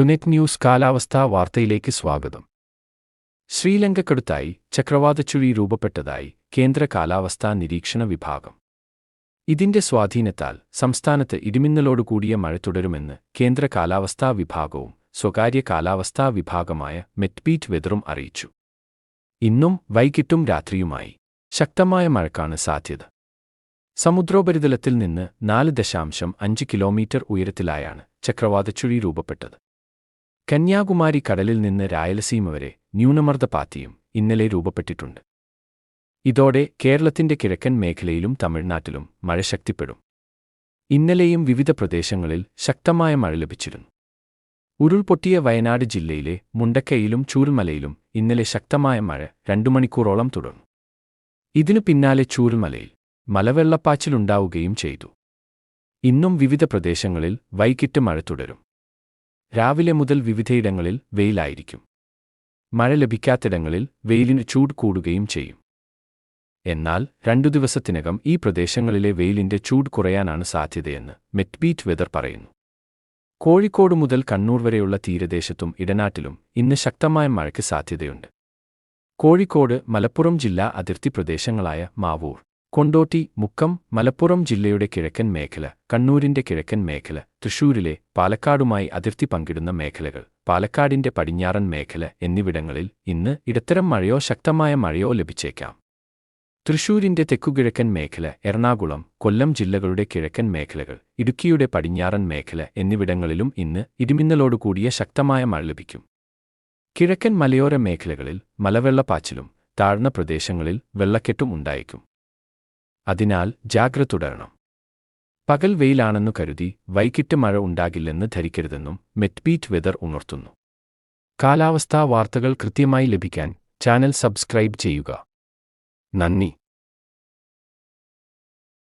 ടുനെറ്റ് news കാലാവസ്ഥാ വാർത്തയിലേക്ക് സ്വാഗതം. ശ്രീലങ്കക്കടുത്തായി ചക്രവാതച്ചുഴി രൂപപ്പെട്ടതായി കേന്ദ്ര കാലാവസ്ഥാ നിരീക്ഷണ വിഭാഗം. ഇതിന്റെ സ്വാധീനത്താൽ സംസ്ഥാനത്ത് ഇടിമിന്നലോടുകൂടിയ മഴ തുടരുമെന്ന് കേന്ദ്ര കാലാവസ്ഥാ വിഭാഗവും സ്വകാര്യ കാലാവസ്ഥാ വിഭാഗമായ മെറ്റ്ബീറ്റ് വെതറും അറിയിച്ചു. ഇന്നും വൈകിട്ടും രാത്രിയുമായി ശക്തമായ മഴക്കാണ് സാധ്യത. സമുദ്രോപരിതലത്തിൽ നിന്ന് നാല് ദശാംശം അഞ്ച് കിലോമീറ്റർ ഉയരത്തിലായാണ് ചക്രവാതച്ചുഴി രൂപപ്പെട്ടത്. കന്യാകുമാരി കടലിൽ നിന്ന് രായലസീമ വരെ ന്യൂനമർദ്ദപാത്തിയും ഇന്നലെ രൂപപ്പെട്ടിട്ടുണ്ട്. ഇതോടെ കേരളത്തിന്റെ കിഴക്കൻ മേഖലയിലും തമിഴ്നാട്ടിലും മഴ ശക്തിപ്പെടും. ഇന്നലെയും വിവിധ പ്രദേശങ്ങളിൽ ശക്തമായ മഴ ലഭിച്ചിരുന്നു. ഉരുൾപൊട്ടിയ വയനാട് ജില്ലയിലെ മുണ്ടക്കയിലും ചൂരുമലയിലും ഇന്നലെ ശക്തമായ മഴ രണ്ടു മണിക്കൂറോളം തുടർന്നു. ഇതിനു പിന്നാലെ ചൂരുമലയിൽ മലവെള്ളപ്പാച്ചിലുണ്ടാവുകയും ചെയ്തു. ഇന്നും വിവിധ പ്രദേശങ്ങളിൽ വൈകിട്ട് മഴ തുടരും. രാവിലെ മുതൽ വിവിധയിടങ്ങളിൽ വെയിലായിരിക്കും. മഴ ലഭിക്കാത്തിടങ്ങളിൽ വെയിലിന് ചൂട് കൂടുകയും ചെയ്യും. എന്നാൽ രണ്ടു ദിവസത്തിനകം ഈ പ്രദേശങ്ങളിലെ വെയിലിന്റെ ചൂട് കുറയാനാണ് സാധ്യതയെന്ന് മെറ്റ്ബീറ്റ് വെതർ പറയുന്നു. കോഴിക്കോട് മുതൽ കണ്ണൂർ വരെയുള്ള തീരദേശത്തും ഇടനാട്ടിലും ഇന്ന് ശക്തമായ മഴയ്ക്ക് സാധ്യതയുണ്ട്. കോഴിക്കോട് മലപ്പുറം ജില്ലാ അതിർത്തി പ്രദേശങ്ങളായ മാവൂർ കൊണ്ടോട്ടി മുക്കം മലപ്പുറം ജില്ലയുടെ കിഴക്കൻ മേഖല കണ്ണൂരിന്റെ കിഴക്കൻ മേഖല തൃശൂരിലെ പാലക്കാടുമായി അതിർത്തി പങ്കിടുന്ന മേഖലകൾ പാലക്കാടിന്റെ പടിഞ്ഞാറൻ മേഖല എന്നിവിടങ്ങളിൽ ഇന്ന് ഇടത്തരം മഴയോ ശക്തമായ മഴയോ ലഭിച്ചേക്കാം. തൃശൂരിന്റെ തെക്കുകിഴക്കൻ മേഖല എറണാകുളം കൊല്ലം ജില്ലകളുടെ കിഴക്കൻ മേഖലകൾ ഇടുക്കിയുടെ പടിഞ്ഞാറൻ മേഖല എന്നിവിടങ്ങളിലും ഇന്ന് ഇടിമിന്നലോടുകൂടിയ ശക്തമായ മഴ ലഭിക്കും. കിഴക്കൻ മലയോര മേഖലകളിൽ മലവെള്ളപ്പാച്ചിലും താഴ്ന്ന പ്രദേശങ്ങളിൽ വെള്ളക്കെട്ടും ഉണ്ടായേക്കും. അതിനാൽ ജാഗ്രത തുടരണം. പകൽ വെയിലാണെന്നു കരുതി വൈകിട്ട് മഴ ഉണ്ടാകില്ലെന്ന് ധരിക്കരുതെന്നും മെറ്റ്ബീറ്റ് വെതർ ഉണർത്തുന്നു. കാലാവസ്ഥാ വാർത്തകൾ കൃത്യമായി ലഭിക്കാൻ ചാനൽ സബ്സ്ക്രൈബ് ചെയ്യുക. നന്ദി.